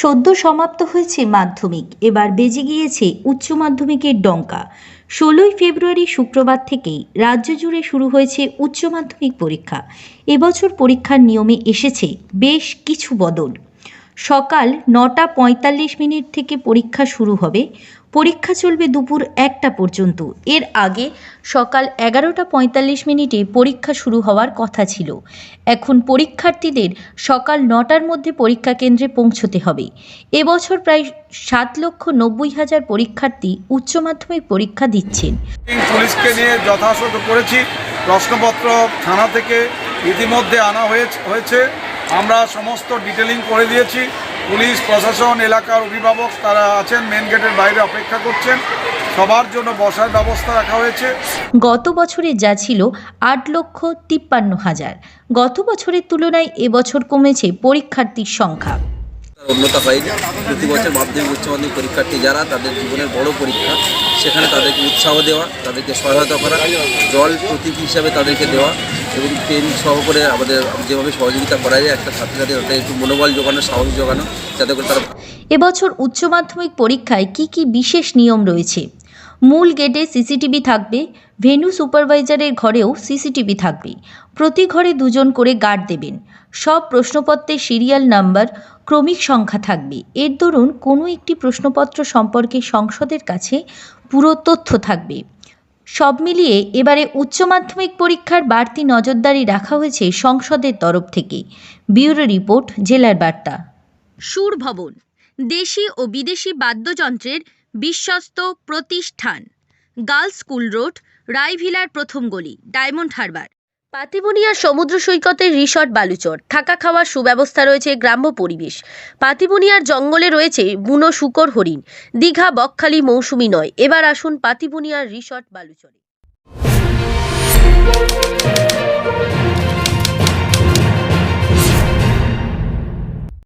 সদ্য সমাপ্ত হয়েছে মাধ্যমিক। এবার বেজে গিয়েছে উচ্চ মাধ্যমিকের ডঙ্কা। ষোলোই ফেব্রুয়ারি শুক্রবার থেকেই রাজ্য জুড়ে শুরু হয়েছে উচ্চ মাধ্যমিক পরীক্ষা। এবছর পরীক্ষার নিয়মে এসেছে বেশ কিছু বদল। সকাল নটা পঁয়তাল্লিশ মিনিট থেকে পরীক্ষা শুরু হবে। পরীক্ষা চলবে দুপুর একটা পর্যন্ত। এর আগে সকাল এগারোটা পঁয়তাল্লিশ মিনিটে পরীক্ষা শুরু হওয়ার কথা ছিল। এখন পরীক্ষার্থীদের সকাল নটার মধ্যে পরীক্ষা কেন্দ্রে পৌঁছতে হবে। এবছর প্রায় সাত লক্ষ নব্বই হাজার পরীক্ষার্থী উচ্চ মাধ্যমিক পরীক্ষা দিচ্ছেন। পুলিশকে নিয়ে যথাযথ করেছি। প্রশ্নপত্র থানা থেকে ইতিমধ্যে আনা হয়েছে হয়েছে। আমরা সমস্ত ডিটেলিং করে দিয়েছি। পুলিশ প্রশাসন এলাকার অভিভাবক তারা আছেন মেন গেটের বাইরে অপেক্ষা করছেন। সবার জন্য বসার ব্যবস্থা রাখা হয়েছে। গত বছরে যা ছিল আট লক্ষ তিপ্পান্ন হাজার। গত বছরের তুলনায় এবছর কমেছে পরীক্ষার্থীর সংখ্যা। অন্যতা হয়নি প্রতি বছর মাধ্যমিক উচ্চ মাধ্যমিক পরীক্ষার্থী যারা তাদের জীবনের বড় পরীক্ষা। সেখানে তাদেরকে উৎসাহ দেওয়া তাদেরকে সহায়তা করা জল প্রতীক হিসাবে তাদেরকে দেওয়া। এবং পেন সহ করে আমাদের যেভাবে সহযোগিতা করা যায়, একটা ছাত্রছাত্রী তাদের একটু মনোবল জোগানো সাহস জোগানো যাতে করে তারা এবছর উচ্চ মাধ্যমিক পরীক্ষায় কি কি বিশেষ নিয়ম রয়েছে? মূল গেটে সিসিটিভি থাকবে, ভেন্যু সুপারভাইজারের ঘরেও সিসিটিভি থাকবে। প্রতি ঘরে দুজন করে গার্ড দেবেন। সব প্রশ্নপত্রের সিরিয়াল নাম্বার, ক্রমিক সংখ্যা থাকবে। এর দরুন কোনো একটি প্রশ্নপত্র সম্পর্কে সংসদের কাছে পুরো তথ্য থাকবে। সব মিলিয়ে এবারে উচ্চ মাধ্যমিক পরীক্ষার বাড়তি নজরদারি রাখা হয়েছে সংসদের তরফ থেকে। ব্যুরো রিপোর্ট, জেলার বার্তা। সুর ভবন, দেশি ও বিদেশি বাদ্যযন্ত্রের বিশ্বস্ত প্রতিষ্ঠান। গার্লস স্কুল রোড, রায়ভিলার প্রথম গলি, ডায়মন্ড হারবার। পাতিবুনিয়ার সমুদ্র সৈকতের রিসর্ট বালুচর। থাকা খাওয়ার সুব্যবস্থা রয়েছে গ্রাম্য পরিবেশ। পাতিবুনিয়ার জঙ্গলে রয়েছে বুনো শুকর হরিণ। দীঘা, বকখালি, মৌসুমি নয়। এবার আসুন পাতিবুনিয়ার রিসর্ট বালুচরে।